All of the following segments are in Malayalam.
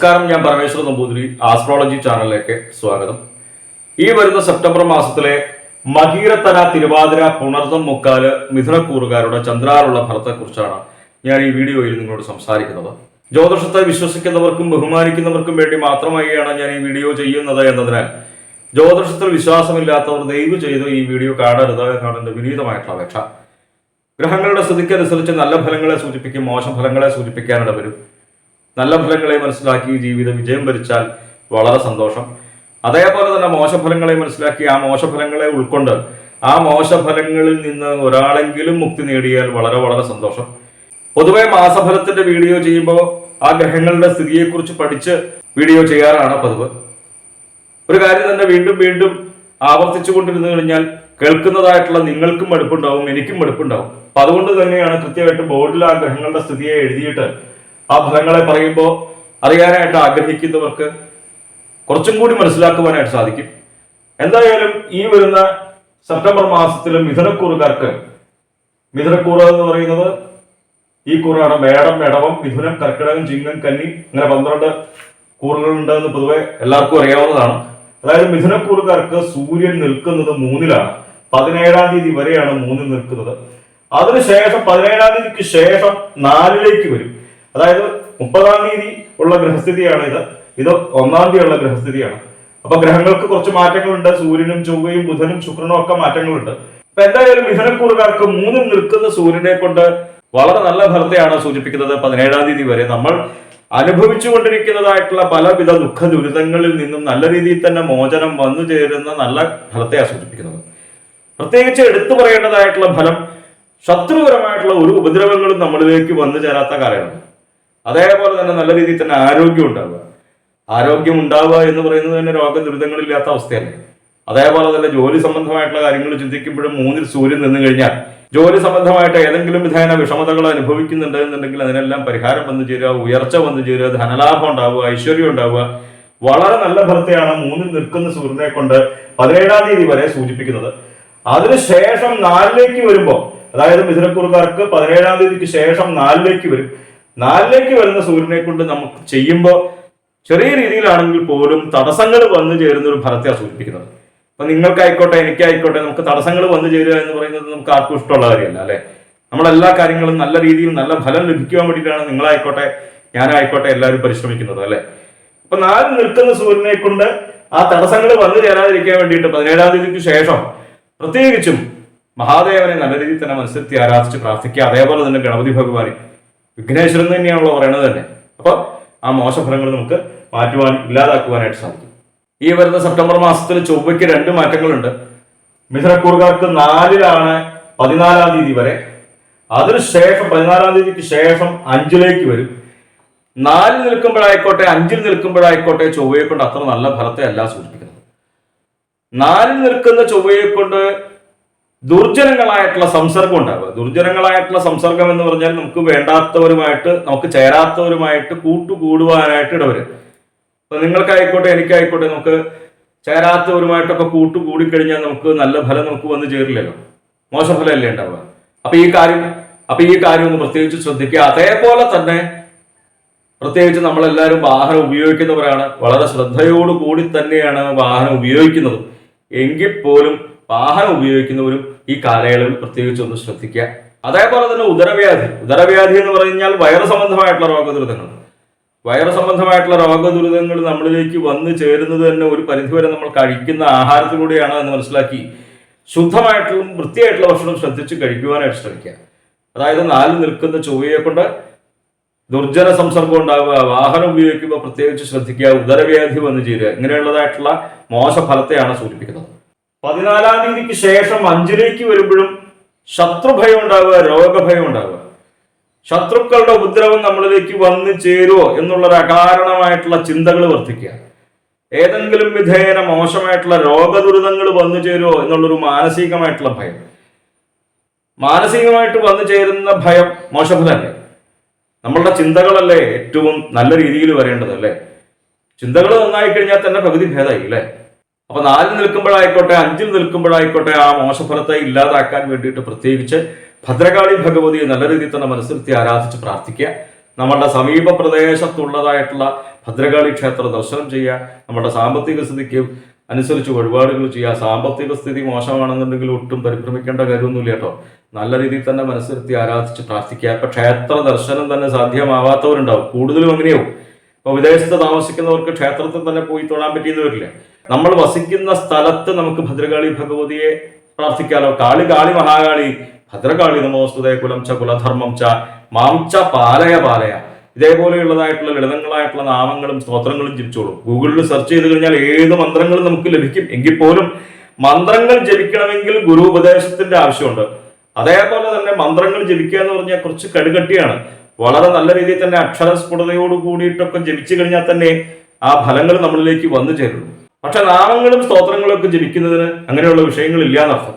നമസ്കാരം ഞാൻ പരമേശ്വര നമ്പൂതിരി ആസ്ട്രോളജി ചാനലിലേക്ക് സ്വാഗതം. ഈ വരുന്ന സെപ്റ്റംബർ മാസത്തിലെ മകീരത്തര തിരുവാതിര പുണർതം മുക്കാൽ മിഥുനക്കൂറുകാരുടെ ചന്ദ്രാറുള്ള ഫലത്തെക്കുറിച്ചാണ് ഞാൻ ഈ വീഡിയോയിൽ നിങ്ങളോട് സംസാരിക്കുന്നത്. ജ്യോതിഷത്തെ വിശ്വസിക്കുന്നവർക്കും ബഹുമാനിക്കുന്നവർക്കും വേണ്ടി മാത്രമായാണ് ഞാൻ ഈ വീഡിയോ ചെയ്യുന്നത് എന്നതിനാൽ ജ്യോതിഷത്തിൽ വിശ്വാസമില്ലാത്തവർ ദയവ് ചെയ്ത് ഈ വീഡിയോ കാണരുത് എന്നാണ് എന്റെ വിനീതമായിട്ടുള്ള അപേക്ഷ. ഗ്രഹങ്ങളുടെ സ്ഥിതിക്കനുസരിച്ച് നല്ല ഫലങ്ങളെ സൂചിപ്പിക്കും മോശം ഫലങ്ങളെ സൂചിപ്പിക്കാനിട വരും നല്ല ഫലങ്ങളെ മനസ്സിലാക്കി ജീവിതം വിജയം ഭരിച്ചാൽ വളരെ സന്തോഷം. അതേപോലെ തന്നെ മോശഫലങ്ങളെ മനസ്സിലാക്കി ആ മോശഫലങ്ങളെ ഉൾക്കൊണ്ട് ആ മോശഫലങ്ങളിൽ നിന്ന് ഒരാളെങ്കിലും മുക്തി നേടിയാൽ വളരെ വളരെ സന്തോഷം. പൊതുവെ മാസഫലത്തിന്റെ വീഡിയോ ചെയ്യുമ്പോൾ ആ ഗ്രഹങ്ങളുടെ സ്ഥിതിയെക്കുറിച്ച് പഠിച്ച് വീഡിയോ ചെയ്യാറാണ് പതിവ്. ഒരു കാര്യം തന്നെ വീണ്ടും വീണ്ടും ആവർത്തിച്ചു കൊണ്ടിരുന്നു കഴിഞ്ഞാൽ കേൾക്കുന്നതായിട്ടുള്ള നിങ്ങൾക്കും മടുപ്പുണ്ടാവും എനിക്കും മടുപ്പുണ്ടാവും അപ്പൊ അതുകൊണ്ട് തന്നെയാണ് കൃത്യമായിട്ട് ബോർഡിൽ ആ ഗ്രഹങ്ങളുടെ സ്ഥിതിയെ എഴുതിയിട്ട് ആ ഫലങ്ങളെ പറയുമ്പോൾ അറിയാനായിട്ട് ആഗ്രഹിക്കുന്നവർക്ക് കുറച്ചും കൂടി മനസ്സിലാക്കുവാനായിട്ട് സാധിക്കും. എന്തായാലും ഈ വരുന്ന സെപ്റ്റംബർ മാസത്തിൽ മിഥുനക്കൂറുകാർക്ക് മിഥുനക്കൂറ് എന്ന് പറയുന്നത് ഈ കൂറാണ് മേടം മേടവം മിഥുനം കർക്കിടകം ചിങ്ങം കന്നി അങ്ങനെ പന്ത്രണ്ട് കൂറുകളുണ്ട് എന്ന് പൊതുവെ എല്ലാവർക്കും അറിയാവുന്നതാണ്. അതായത് മിഥുനക്കൂറുകാർക്ക് സൂര്യൻ നിൽക്കുന്നത് മൂന്നിലാണ്. പതിനേഴാം തീയതി വരെയാണ് മൂന്നിൽ നിൽക്കുന്നത്. അതിനുശേഷം പതിനേഴാം തീയതിക്ക് ശേഷം നാലിലേക്ക് വരും. അതായത് മുപ്പതാം തീയതി ഉള്ള ഗ്രഹസ്ഥിതിയാണ് ഇത്. ഇത് ഒന്നാം തീയതി ഉള്ള ഗ്രഹസ്ഥിതിയാണ് അപ്പൊ ഗ്രഹങ്ങൾക്ക് കുറച്ച് മാറ്റങ്ങളുണ്ട്. സൂര്യനും ചൊവ്വയും ബുധനും ശുക്രനും ഒക്കെ മാറ്റങ്ങളുണ്ട്. അപ്പൊ എന്തായാലും മിഥുനക്കൂറുകാർക്ക് മൂന്നിൽ നിൽക്കുന്ന സൂര്യനെ കൊണ്ട് വളരെ നല്ല ഫലത്തെയാണ് സൂചിപ്പിക്കുന്നത്. പതിനേഴാം തീയതി വരെ നമ്മൾ അനുഭവിച്ചുകൊണ്ടിരിക്കുന്നതായിട്ടുള്ള പലവിധ ദുഃഖ ദുരിതങ്ങളിൽ നിന്നും നല്ല രീതിയിൽ തന്നെ മോചനം വന്നു ചേരുന്ന നല്ല ഫലത്തെയാണ് സൂചിപ്പിക്കുന്നത്. പ്രത്യേകിച്ച് എടുത്തു പറയേണ്ടതായിട്ടുള്ള ഫലം ശത്രുപരമായിട്ടുള്ള ഒരു ഉപദ്രവങ്ങളും നമ്മളിലേക്ക് വന്നു ചേരാത്ത കാലമാണ് അതേപോലെ തന്നെ നല്ല രീതിയിൽ തന്നെ ആരോഗ്യം ഉണ്ടാവുക. ആരോഗ്യം ഉണ്ടാവുക എന്ന് പറയുന്നത് തന്നെ രോഗ ദുരിതങ്ങളില്ലാത്ത അവസ്ഥയല്ലേ. അതേപോലെ തന്നെ ജോലി സംബന്ധമായിട്ടുള്ള കാര്യങ്ങൾ ചിന്തിക്കുമ്പോഴും മൂന്നിൽ സൂര്യൻ നിന്ന് കഴിഞ്ഞാൽ ജോലി സംബന്ധമായിട്ട് ഏതെങ്കിലും വിധേന വിഷമതകൾ അനുഭവിക്കുന്നുണ്ട് എന്നുണ്ടെങ്കിൽ അതിനെല്ലാം പരിഹാരം വന്നു ചേരുക ഉയർച്ച വന്നു ചേരുക ധനലാഭം ഉണ്ടാവുക ഐശ്വര്യം ഉണ്ടാവുക. വളരെ നല്ല ഭർത്തയാണ് മൂന്നിൽ നിൽക്കുന്ന സൂര്യനെ കൊണ്ട് പതിനേഴാം തീയതി വരെ സൂചിപ്പിക്കുന്നത്. അതിനുശേഷം നാലിലേക്ക് വരുമ്പോൾ അതായത് മിഥുനക്കുറുകാർക്ക് പതിനേഴാം തീയതിക്ക് ശേഷം നാലിലേക്ക് വരും. നാലിലേക്ക് വരുന്ന സൂര്യനെ കൊണ്ട് നമുക്ക് ചെയ്യുമ്പോൾ ചെറിയ രീതിയിലാണെങ്കിൽ പോലും തടസ്സങ്ങൾ വന്നു ചേരുന്ന ഒരു ഫലത്തെയാണ് സൂചിപ്പിക്കുന്നത്. അപ്പൊ നിങ്ങൾക്കായിക്കോട്ടെ എനിക്കായിക്കോട്ടെ നമുക്ക് തടസ്സങ്ങൾ വന്നു ചേരുക എന്ന് പറയുന്നത് നമുക്ക് ആർക്കും ഇഷ്ടമുള്ള കാര്യമല്ല അല്ലെ? നമ്മളെല്ലാ കാര്യങ്ങളും നല്ല രീതിയിൽ നല്ല ഫലം ലഭിക്കുവാൻ വേണ്ടിയിട്ടാണ് നിങ്ങളായിക്കോട്ടെ ഞാനായിക്കോട്ടെ എല്ലാവരും പരിശ്രമിക്കുന്നത് അല്ലെ? അപ്പൊ നാല് നിൽക്കുന്ന സൂര്യനെ കൊണ്ട് ആ തടസ്സങ്ങൾ വന്നു ചേരാതിരിക്കാൻ വേണ്ടിയിട്ട് പതിനേഴാം തീയതിക്ക് ശേഷം പ്രത്യേകിച്ചും മഹാദേവനെ നല്ല രീതിയിൽ തന്നെ മനസ്സിലെത്തി ആരാധിച്ച് പ്രാർത്ഥിക്കുക. അതേപോലെ തന്നെ ഗണപതി ഭഗവാനെ വിഘ്നേശ്വരൻ തന്നെയാണല്ലോ പറയണത് തന്നെ. അപ്പോൾ ആ മോശഫലങ്ങൾ നമുക്ക് മാറ്റുവാൻ ഇല്ലാതാക്കുവാനായിട്ട് സാധിക്കും. ഈ വരുന്ന സെപ്റ്റംബർ മാസത്തിൽ ചൊവ്വയ്ക്ക് രണ്ട് മാറ്റങ്ങളുണ്ട്. മിഥുനക്കൂറുകാർക്ക് നാലിലാണ് പതിനാലാം തീയതി വരെ. അതിനുശേഷം പതിനാലാം തീയതിക്ക് ശേഷം അഞ്ചിലേക്ക് വരും. നാലിൽ നിൽക്കുമ്പോഴായിക്കോട്ടെ അഞ്ചിൽ നിൽക്കുമ്പോഴായിക്കോട്ടെ ചൊവ്വയെ കൊണ്ട് അത്ര നല്ല ഫലത്തെ അല്ല സൂചിപ്പിക്കുന്നത്. നാലിൽ നിൽക്കുന്ന ചൊവ്വയെ കൊണ്ട് ദുർജനങ്ങളായിട്ടുള്ള സംസർഗം ഉണ്ടാവുക ദുർജനങ്ങളായിട്ടുള്ള സംസർഗം എന്ന് പറഞ്ഞാൽ നമുക്ക് വേണ്ടാത്തവരുമായിട്ട് നമുക്ക് ചേരാത്തവരുമായിട്ട് കൂട്ടുകൂടുവാനായിട്ട് ഇടവരും അപ്പൊ നിങ്ങൾക്കായിക്കോട്ടെ എനിക്കായിക്കോട്ടെ നമുക്ക് ചേരാത്തവരുമായിട്ടൊക്കെ കൂട്ടുകൂടിക്കഴിഞ്ഞാൽ നമുക്ക് നല്ല ഫലം നമുക്ക് വന്നു ചേരില്ലല്ലോ. മോശഫലമല്ലേ ഉണ്ടാവുക. അപ്പൊ ഈ കാര്യം അപ്പൊ ഈ കാര്യം ഒന്ന് പ്രത്യേകിച്ച് ശ്രദ്ധിക്കുക. അതേപോലെ തന്നെ പ്രത്യേകിച്ച് നമ്മളെല്ലാവരും വാഹനം ഉപയോഗിക്കുന്നവരാണ്. വളരെ ശ്രദ്ധയോടുകൂടി തന്നെയാണ് വാഹനം ഉപയോഗിക്കുന്നത്. എങ്കിൽ പോലും വാഹനം ഉപയോഗിക്കുന്നവരും ഈ കാലയളവിൽ പ്രത്യേകിച്ച് ഒന്ന് ശ്രദ്ധിക്കുക. അതേപോലെ തന്നെ ഉദരവ്യാധി. ഉദരവ്യാധി എന്ന് പറഞ്ഞാൽ വയറു സംബന്ധമായിട്ടുള്ള രോഗദുരിതങ്ങൾ. വയറു സംബന്ധമായിട്ടുള്ള രോഗദുരിതങ്ങൾ നമ്മളിലേക്ക് വന്നു ചേരുന്നത് തന്നെ ഒരു പരിധിവരെ നമ്മൾ കഴിക്കുന്ന ആഹാരത്തിലൂടെയാണ് എന്ന് മനസ്സിലാക്കി ശുദ്ധമായിട്ടുള്ള വൃത്തിയായിട്ടുള്ള ഭക്ഷണം ശ്രദ്ധിച്ച് കഴിക്കുവാനായിട്ട് ശ്രമിക്കുക. അതായത് നാല് നിൽക്കുന്ന ചൊവ്വയെ കൊണ്ട് ദുർജന സംസർഗം ഉണ്ടാവുക വാഹനം ഉപയോഗിക്കുമ്പോൾ പ്രത്യേകിച്ച് ശ്രദ്ധിക്കുക ഉദരവ്യാധി വന്നു ചേരുക. ഇങ്ങനെയുള്ളതായിട്ടുള്ള മോശഫലത്തെയാണ് സൂചിപ്പിക്കുന്നത്. പതിനാലാം തീയതിക്ക് ശേഷം അഞ്ചിലേക്ക് വരുമ്പോഴും ശത്രുഭയം ഉണ്ടാവുക രോഗഭയം ഉണ്ടാവുക. ശത്രുക്കളുടെ ഉപദ്രവം നമ്മളിലേക്ക് വന്നു ചേരുവോ എന്നുള്ളൊരു അകാരണമായിട്ടുള്ള ചിന്തകൾ വർദ്ധിക്കുക. ഏതെങ്കിലും വിധേയന മോശമായിട്ടുള്ള രോഗദുരിതങ്ങൾ വന്നു ചേരുവോ എന്നുള്ളൊരു മാനസികമായിട്ടുള്ള ഭയം. മാനസികമായിട്ട് വന്നു ചേരുന്ന ഭയം മോശഫലല്ലേ നമ്മളുടെ ചിന്തകളല്ലേ ഏറ്റവും നല്ല രീതിയിൽ വരേണ്ടതല്ലേ ചിന്തകൾ നന്നായി കഴിഞ്ഞാൽ തന്നെ പകുതി ഭേദമായി അല്ലേ? അപ്പൊ നാലിൽ നിൽക്കുമ്പോഴായിക്കോട്ടെ അഞ്ചിൽ നിൽക്കുമ്പോഴായിക്കോട്ടെ ആ മോശഫലത്തെ ഇല്ലാതാക്കാൻ വേണ്ടിയിട്ട് പ്രത്യേകിച്ച് ഭദ്രകാളി ഭഗവതിയെ നല്ല രീതിയിൽ തന്നെ മനസ്സിരുത്തി ആരാധിച്ച് പ്രാർത്ഥിക്കുക. നമ്മളുടെ സമീപ പ്രദേശത്തുള്ളതായിട്ടുള്ള ഭദ്രകാളി ക്ഷേത്ര ദർശനം ചെയ്യുക. നമ്മുടെ സാമ്പത്തിക സ്ഥിതിക്ക് അനുസരിച്ച് വഴിപാടുകൾ ചെയ്യുക. സാമ്പത്തിക സ്ഥിതി മോശമാണെന്നുണ്ടെങ്കിൽ ഒട്ടും പരിഭ്രമിക്കേണ്ട കാര്യമൊന്നുമില്ല കേട്ടോ. നല്ല രീതിയിൽ തന്നെ മനസ്സിരുത്തി ആരാധിച്ച് പ്രാർത്ഥിക്കുക. ഇപ്പൊ ക്ഷേത്ര ദർശനം തന്നെ സാധ്യമാവാത്തവരുണ്ടാവും. കൂടുതലും അങ്ങനെയാവും. ഇപ്പൊ വിദേശത്ത് താമസിക്കുന്നവർക്ക് ക്ഷേത്രത്തിൽ തന്നെ പോയി തൊഴാൻ പറ്റിയെന്ന് വരില്ല. നമ്മൾ വസിക്കുന്ന സ്ഥലത്ത് നമുക്ക് ഭദ്രകാളി ഭഗവതിയെ പ്രാർത്ഥിക്കാലോ. കാളി കാളി മഹാകാളി. ഭദ്രകാളി നമോസ്തുതേ കുലം ച കുലധർമ്മം ച മാം ച പാലയ പാലയ. ഇതേപോലെയുള്ളതായിട്ടുള്ള ലളിതങ്ങളായിട്ടുള്ള നാമങ്ങളും സ്തോത്രങ്ങളും ജപിച്ചോളും. ഗൂഗിളിൽ സെർച്ച് ചെയ്ത് കഴിഞ്ഞാൽ ഏത് മന്ത്രങ്ങളും നമുക്ക് ലഭിക്കും. എങ്കിൽ പോലും മന്ത്രങ്ങൾ ജപിക്കണമെങ്കിൽ ഗുരു ഉപദേശത്തിന്റെ ആവശ്യമുണ്ട്. അതേപോലെ തന്നെ മന്ത്രങ്ങൾ ജപിക്കുക എന്ന് പറഞ്ഞാൽ കുറച്ച് കടുകട്ടിയാണ്. വളരെ നല്ല രീതിയിൽ തന്നെ അക്ഷര അക്ഷരസ്ഫുടതയോട് കൂടിയിട്ടൊക്കെ ജപിച്ചു കഴിഞ്ഞാൽ തന്നെ ആ ഫലങ്ങൾ നമ്മളിലേക്ക് വന്നു ചേരുള്ളൂ പക്ഷെ നാമങ്ങളും സ്തോത്രങ്ങളും ഒക്കെ ജപിക്കുന്നതിന് അങ്ങനെയുള്ള വിഷയങ്ങൾ എന്നർത്ഥം.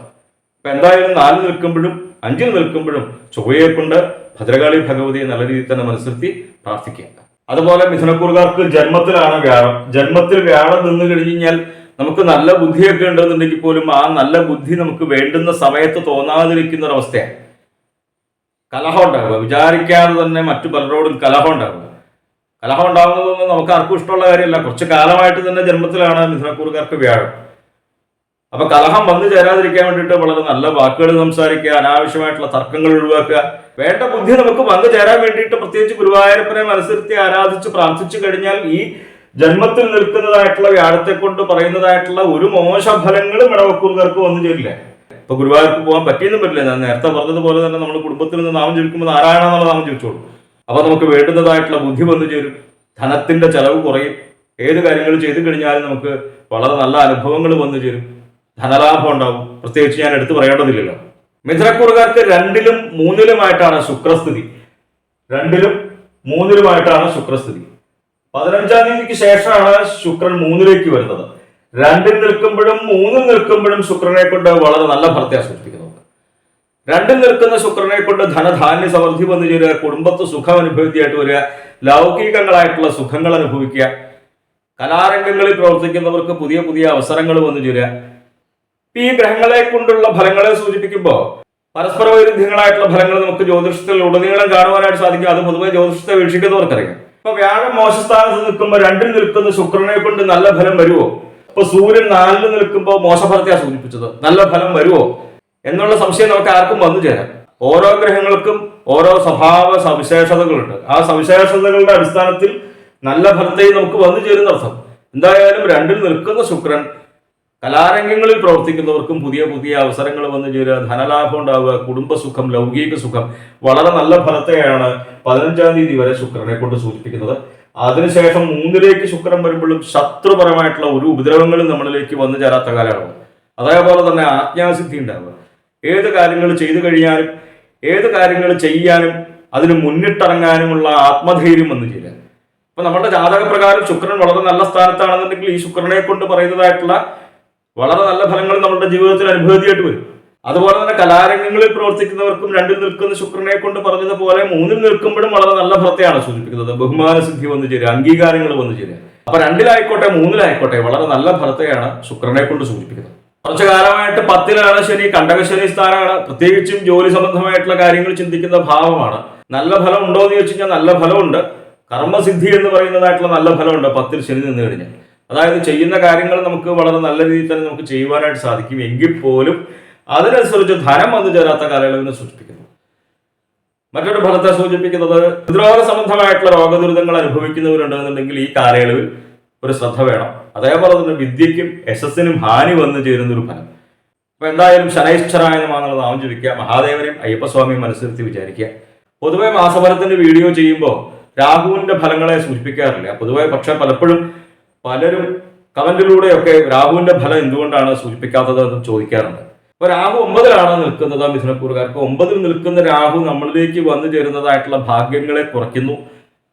അപ്പൊ എന്തായാലും നാലിൽ നിൽക്കുമ്പോഴും അഞ്ചിൽ നിൽക്കുമ്പോഴും ചൊവ്വയെ കൊണ്ട് ഭദ്രകാളി ഭഗവതിയെ നല്ല രീതിയിൽ തന്നെ മനസ്സിലത്തി പ്രാർത്ഥിക്കുക അതുപോലെ മിഥുനക്കൂറുകാർക്ക് ജന്മത്തിലാണ് വ്യാഴം. ജന്മത്തിൽ വ്യാഴം നിന്ന് കഴിഞ്ഞു കഴിഞ്ഞാൽ നമുക്ക് നല്ല ബുദ്ധിയൊക്കെ ഉണ്ടെന്നുണ്ടെങ്കിൽ പോലും ആ നല്ല ബുദ്ധി നമുക്ക് വേണ്ടുന്ന സമയത്ത് തോന്നാതിരിക്കുന്ന ഒരവസ്ഥയാണ് കലഹം ഉണ്ടാവുക. വിചാരിക്കാതെ തന്നെ മറ്റു പലരോടും കലഹം ഉണ്ടാവുക. കലഹം ഉണ്ടാകുന്നതൊന്നും നമുക്ക് ആർക്കും ഇഷ്ടമുള്ള കാര്യമല്ല. കുറച്ച് കാലമായിട്ട് തന്നെ ജന്മത്തിലാണ് മിഥുനക്കൂറുകാർക്ക് വ്യാഴം. അപ്പൊ കലഹം വന്നു ചേരാതിരിക്കാൻ വേണ്ടിയിട്ട് വളരെ നല്ല വാക്കുകൾ സംസാരിക്കുക അനാവശ്യമായിട്ടുള്ള തർക്കങ്ങൾ ഒഴിവാക്കുക. വേണ്ട ബുദ്ധി നമുക്ക് വന്നു ചേരാൻ വേണ്ടിയിട്ട് പ്രത്യേകിച്ച് ഗുരുവായൂരപ്പനെ മനസ്സിരുത്തി ആരാധിച്ച് പ്രാർത്ഥിച്ചു കഴിഞ്ഞാൽ ഈ ജന്മത്തിൽ നിൽക്കുന്നതായിട്ടുള്ള വ്യാഴത്തെ കൊണ്ട് പറയുന്നതായിട്ടുള്ള ഒരു മോശ ഫലങ്ങളും ഇടവക്കൂറുകാർക്ക് വന്നു ചേരില്ല. ഇപ്പൊ ഗുരുവായൂർക്ക് പോകാൻ പറ്റിയെന്നും പറ്റില്ല. ഞാൻ നേരത്തെ പറഞ്ഞതുപോലെ തന്നെ നമ്മൾ കുടുംബത്തിൽ നിന്ന് നാമം ജപിക്കുമ്പോൾ നാരായണ എന്നുള്ള നാമം ജപിച്ചോളൂ. അപ്പൊ നമുക്ക് വേണ്ടുന്നതായിട്ടുള്ള ബുദ്ധി വന്നു ചേരും ധനത്തിന്റെ ചെലവ് കുറയും. ഏത് കാര്യങ്ങൾ ചെയ്തു കഴിഞ്ഞാലും നമുക്ക് വളരെ നല്ല അനുഭവങ്ങൾ വന്നു ചേരും ധനലാഭം ഉണ്ടാവും. പ്രത്യേകിച്ച് ഞാൻ എടുത്തു പറയേണ്ടതില്ലല്ലോ. മിഥുനക്കൂറുകാർക്ക് രണ്ടിലും മൂന്നിലുമായിട്ടാണ് ശുക്രസ്ഥിതി. രണ്ടിലും മൂന്നിലുമായിട്ടാണ് ശുക്രസ്ഥിതി. പതിനഞ്ചാം തീയതിക്ക് ശേഷമാണ് ശുക്രൻ മൂന്നിലേക്ക് വരുന്നത്. രണ്ടിൽ നിൽക്കുമ്പോഴും മൂന്നിൽ നിൽക്കുമ്പോഴും ശുക്രനെ കൊണ്ട് വളരെ നല്ല ഫലത്തെ സൂചിപ്പിക്കുന്നത് രണ്ടിൽ നിൽക്കുന്ന ശുക്രനെ കൊണ്ട് ധനധാന്യ സമൃദ്ധി വന്നു ചേരുക കുടുംബത്ത് സുഖം അനുഭവിക്കുകയായിട്ട് വരിക ലൗകികങ്ങളായിട്ടുള്ള സുഖങ്ങൾ അനുഭവിക്കുക. കലാരംഗങ്ങളിൽ പ്രവർത്തിക്കുന്നവർക്ക് പുതിയ പുതിയ അവസരങ്ങൾ വന്നു ചേരുക. ഈ ഗ്രഹങ്ങളെ കൊണ്ടുള്ള ഫലങ്ങളെ സൂചിപ്പിക്കുമ്പോൾ പരസ്പര വൈരുദ്ധ്യങ്ങളായിട്ടുള്ള ഫലങ്ങൾ നമുക്ക് ജ്യോതിഷത്തിൽ ഉടനീളം കാണുവാനായിട്ട് സാധിക്കും. അത് പൊതുവെ ജ്യോതിഷത്തെ വീക്ഷിക്കുന്നവർക്കറിയാം. ഇപ്പൊ വ്യാഴം മോശസ്ഥാനത്ത് നിൽക്കുമ്പോൾ രണ്ടിൽ നിൽക്കുന്ന ശുക്രനെ കൊണ്ട് നല്ല ഫലം വരുമോ ഇപ്പൊ സൂര്യൻ നാലിൽ നിൽക്കുമ്പോൾ മോശഫലത്തെയാണ് സൂചിപ്പിച്ചത്. നല്ല ഫലം വരുമോ എന്നുള്ള സംശയം നമുക്ക് ആർക്കും വന്നു ചേരാം. ഓരോ ഗ്രഹങ്ങൾക്കും ഓരോ സ്വഭാവ സവിശേഷതകളുണ്ട്. ആ സവിശേഷതകളുടെ അടിസ്ഥാനത്തിൽ നല്ല ഫലത്തെ നമുക്ക് വന്നു ചേരുന്ന അർത്ഥം എന്തായാലും രണ്ടിൽ നിൽക്കുന്ന ശുക്രൻ കലാരംഗങ്ങളിൽ പ്രവർത്തിക്കുന്നവർക്കും പുതിയ പുതിയ അവസരങ്ങൾ വന്നു ചേരുക. ധനലാഭം ഉണ്ടാവുക കുടുംബസുഖം ലൗകിക സുഖം വളരെ നല്ല ഫലത്തെയാണ് പതിനഞ്ചാം തീയതി വരെ ശുക്രനെ കൊണ്ട് സൂചിപ്പിക്കുന്നത്. അതിനുശേഷം മൂന്നിലേക്ക് ശുക്രൻ വരുമ്പോഴും ശത്രുപരമായിട്ടുള്ള ഒരു ഉപദ്രവങ്ങളും നമ്മളിലേക്ക് വന്നു ചേരാത്ത കാലമാണ് അതേപോലെ തന്നെ ആജ്ഞാസിദ്ധി ഉണ്ടാവുക. ഏത് കാര്യങ്ങൾ ചെയ്തു കഴിഞ്ഞാലും ഏത് കാര്യങ്ങൾ ചെയ്യാനും അതിന് മുന്നിട്ടിറങ്ങാനുമുള്ള ആത്മധൈര്യം വന്നു ചേരുക അപ്പൊ നമ്മുടെ ജാതകപ്രകാരം ശുക്രൻ വളരെ നല്ല സ്ഥാനത്താണെന്നുണ്ടെങ്കിൽ ഈ ശുക്രനെ കൊണ്ട് പറയുന്നതായിട്ടുള്ള വളരെ നല്ല ഫലങ്ങൾ നമ്മുടെ ജീവിതത്തിൽ അനുഭവത്തിയായിട്ട് വരും. അതുപോലെ തന്നെ കലാരംഗങ്ങളിൽ പ്രവർത്തിക്കുന്നവർക്കും രണ്ടിൽ നിൽക്കുന്ന ശുക്രനെ കൊണ്ട് പറഞ്ഞതുപോലെ മൂന്നിൽ നിൽക്കുമ്പോഴും വളരെ നല്ല ഫലത്തെയാണ് സൂചിപ്പിക്കുന്നത്. ബഹുമാന സിദ്ധി വന്നു ചേരുക അംഗീകാരങ്ങൾ വന്നു ചേരുക അപ്പൊ രണ്ടിലായിക്കോട്ടെ മൂന്നിലായിക്കോട്ടെ വളരെ നല്ല ഫലത്തെയാണ് ശുക്രനെ കൊണ്ട് സൂചിപ്പിക്കുന്നത്. കുറച്ചു കാലമായിട്ട് പത്തിലാണ് ശനി കണ്ടകശനി സ്ഥാനമാണ് പ്രത്യേകിച്ചും ജോലി സംബന്ധമായിട്ടുള്ള കാര്യങ്ങൾ ചിന്തിക്കുന്ന ഭാവമാണ്. നല്ല ഫലം ഉണ്ടോ എന്ന് ചോദിച്ചു കഴിഞ്ഞാൽ നല്ല ഫലമുണ്ട്. കർമ്മസിദ്ധി എന്ന് പറയുന്നതായിട്ടുള്ള നല്ല ഫലമുണ്ട് പത്തിൽ ശനി നിന്ന് കഴിഞ്ഞാൽ. അതായത് ചെയ്യുന്ന കാര്യങ്ങൾ നമുക്ക് വളരെ നല്ല രീതിയിൽ തന്നെ നമുക്ക് ചെയ്യുവാനായിട്ട് സാധിക്കും. എങ്കിൽ പോലും അതിനനുസരിച്ച് ധനം വന്നു ചേരാത്ത കാലയളവിനെ സൂചിപ്പിക്കുന്നു. മറ്റൊരു ഫലത്തെ സൂചിപ്പിക്കുന്നത് ഹൃദ്രോഗ സംബന്ധമായിട്ടുള്ള രോഗദുരിതങ്ങൾ അനുഭവിക്കുന്നവരുണ്ടെന്നുണ്ടെങ്കിൽ ഈ കാലയളവിൽ ഒരു ശ്രദ്ധ വേണം. അതേപോലെ തന്നെ വിദ്യയ്ക്കും യശസ്സിനും ഹാനി വന്നു ചേരുന്ന ഒരു ഫലം. അപ്പൊ എന്തായാലും ശനൈശ്വരായ നമാന്നുള്ള നാമം ജപിക്കുക മഹാദേവനെയും അയ്യപ്പസ്വാമിയും മനസ്സിരുത്തി വിചാരിക്കുക. പൊതുവെ മാസഫലത്തിന്റെ വീഡിയോ ചെയ്യുമ്പോൾ രാഹുവിന്റെ ഫലങ്ങളെ സൂചിപ്പിക്കാറില്ല. പൊതുവെ പക്ഷെ പലപ്പോഴും പലരും കമന്റിലൂടെയൊക്കെ രാഹുവിന്റെ ഫലം എന്തുകൊണ്ടാണ് സൂചിപ്പിക്കാത്തത് എന്ന് ചോദിക്കാറുണ്ട്. അപ്പൊ രാഹു ഒമ്പതിലാണ് നിൽക്കുന്നത് മിഥുനക്കൂറുകാർക്ക് ഒമ്പതിൽ നിൽക്കുന്ന രാഹു നമ്മളിലേക്ക് വന്നു ചേരുന്നതായിട്ടുള്ള ഭാഗ്യങ്ങളെ കുറയ്ക്കുന്നു.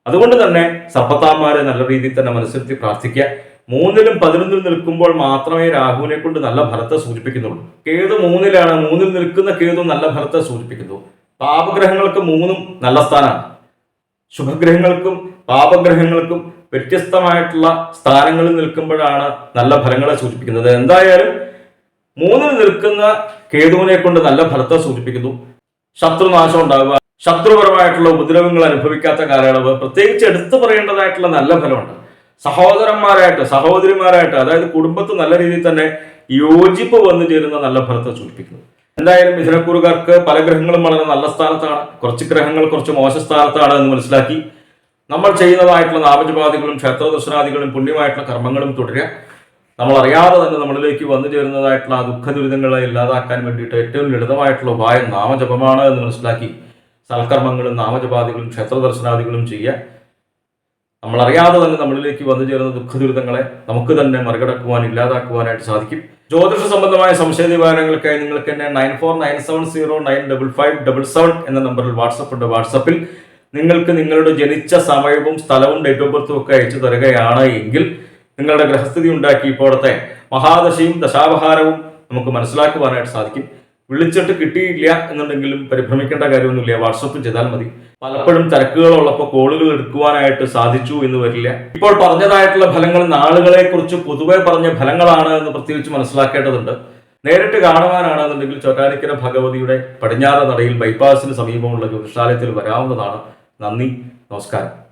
അതുകൊണ്ട് തന്നെ സപ്പത്താന്മാരെ നല്ല രീതിയിൽ തന്നെ മനസ്സിരുത്തി പ്രാർത്ഥിക്കുക. മൂന്നിലും പതിനൊന്നിലും നിൽക്കുമ്പോൾ മാത്രമേ രാഹുവിനെ കൊണ്ട് നല്ല ഫലത്തെ സൂചിപ്പിക്കുന്നുള്ളൂ. കേതു മൂന്നിലാണ് മൂന്നിൽ നിൽക്കുന്ന കേതു നല്ല ഫലത്തെ സൂചിപ്പിക്കുന്നു. പാപഗ്രഹങ്ങൾക്ക് മൂന്നും നല്ല സ്ഥാനമാണ്. ശുഭഗ്രഹങ്ങൾക്കും പാപഗ്രഹങ്ങൾക്കും വ്യത്യസ്തമായിട്ടുള്ള സ്ഥാനങ്ങളിൽ നിൽക്കുമ്പോഴാണ് നല്ല ഫലങ്ങളെ സൂചിപ്പിക്കുന്നത്. എന്തായാലും മൂന്നിൽ നിൽക്കുന്ന കേതുവിനെ കൊണ്ട് നല്ല ഫലത്തെ സൂചിപ്പിക്കുന്നു. ശത്രുനാശം ഉണ്ടാവുക. ശത്രുപരമായിട്ടുള്ള ഉപദ്രവങ്ങൾ അനുഭവിക്കാത്ത കാലയളവ് പ്രത്യേകിച്ച് എടുത്തു പറയേണ്ടതായിട്ടുള്ള നല്ല ഫലമുണ്ട്. സഹോദരന്മാരായിട്ട് സഹോദരിമാരായിട്ട് അതായത് കുടുംബത്ത് നല്ല രീതിയിൽ തന്നെ യോജിപ്പ് വന്നു ചേരുന്ന നല്ല ഫലത്തെ സൂചിപ്പിക്കുന്നു. എന്തായാലും മിഥുനക്കൂറുകാർക്ക് പല ഗ്രഹങ്ങളും വളരെ നല്ല സ്ഥാനത്താണ്. കുറച്ച് ഗ്രഹങ്ങൾ കുറച്ച് മോശ സ്ഥാനത്താണ് എന്ന് മനസ്സിലാക്കി നമ്മൾ ചെയ്യുന്നതായിട്ടുള്ള നാമജപാദികളും ക്ഷേത്ര ദർശനാദികളും പുണ്യമായിട്ടുള്ള കർമ്മങ്ങളും തുടരുക. നമ്മൾ അറിയാതെ തന്നെ നമ്മളിലേക്ക് വന്നു ചേരുന്നതായിട്ടുള്ള ആ ദുഃഖ ദുരിതങ്ങളെ ഇല്ലാതാക്കാൻ വേണ്ടിയിട്ട് ഏറ്റവും ലളിതമായിട്ടുള്ള ഉപായം നാമജപമാണ് എന്ന് മനസ്സിലാക്കി സൽക്കർമ്മങ്ങളും നാമജപാദികളും ക്ഷേത്ര ദർശനാദികളും ചെയ്യുക. നമ്മളറിയാതെ തന്നെ നമ്മളിലേക്ക് വന്നു ചേരുന്ന ദുഃഖ ദുരിതങ്ങളെ നമുക്ക് തന്നെ മറികടക്കുവാൻ ഇല്ലാതാക്കുവാനായിട്ട് സാധിക്കും. ജ്യോതിഷ സംബന്ധമായ സംശയ നിവാരണങ്ങൾക്കായി നിങ്ങൾക്ക് തന്നെ nine four nine seven zero nine double five double seven എന്ന നമ്പറിൽ വാട്സപ്പ് ഉണ്ട്. വാട്സപ്പിൽ നിങ്ങൾക്ക് നിങ്ങളുടെ ജനിച്ച സമയവും സ്ഥലവും ഡേറ്റ് ഓഫ് ബർത്തും ഒക്കെ അയച്ചു തരികയാണ് എങ്കിൽ നിങ്ങളുടെ ഗ്രഹസ്ഥിതി ഉണ്ടാക്കി ഇപ്പോഴത്തെ മഹാദശയും ദശാപഹാരവും നമുക്ക് മനസ്സിലാക്കുവാനായിട്ട് സാധിക്കും. വിളിച്ചിട്ട് കിട്ടിയില്ല എന്നുണ്ടെങ്കിലും പരിഭ്രമിക്കേണ്ട കാര്യമൊന്നുമില്ല. വാട്സപ്പ് ചെയ്താൽ മതി. പലപ്പോഴും തിരക്കുകളുള്ളപ്പോൾ കോളുകൾ എടുക്കുവാനായിട്ട് സാധിച്ചു എന്ന് വരില്ല. ഇപ്പോൾ പറഞ്ഞതായിട്ടുള്ള ഫലങ്ങൾ നാളുകളെ കുറിച്ച് പൊതുവെ പറഞ്ഞ ഫലങ്ങളാണ് എന്ന് പ്രത്യേകിച്ച് മനസ്സിലാക്കേണ്ടതുണ്ട്. നേരിട്ട് കാണുവാനാണെന്നുണ്ടെങ്കിൽ ചോറ്റാനിക്കര ഭഗവതിയുടെ പടിഞ്ഞാറ് നടയിൽ ബൈപ്പാസിന് സമീപമുള്ള ജ്യോതിഷാലയത്തിൽ വരാവുന്നതാണ്. നന്ദി നമസ്കാരം.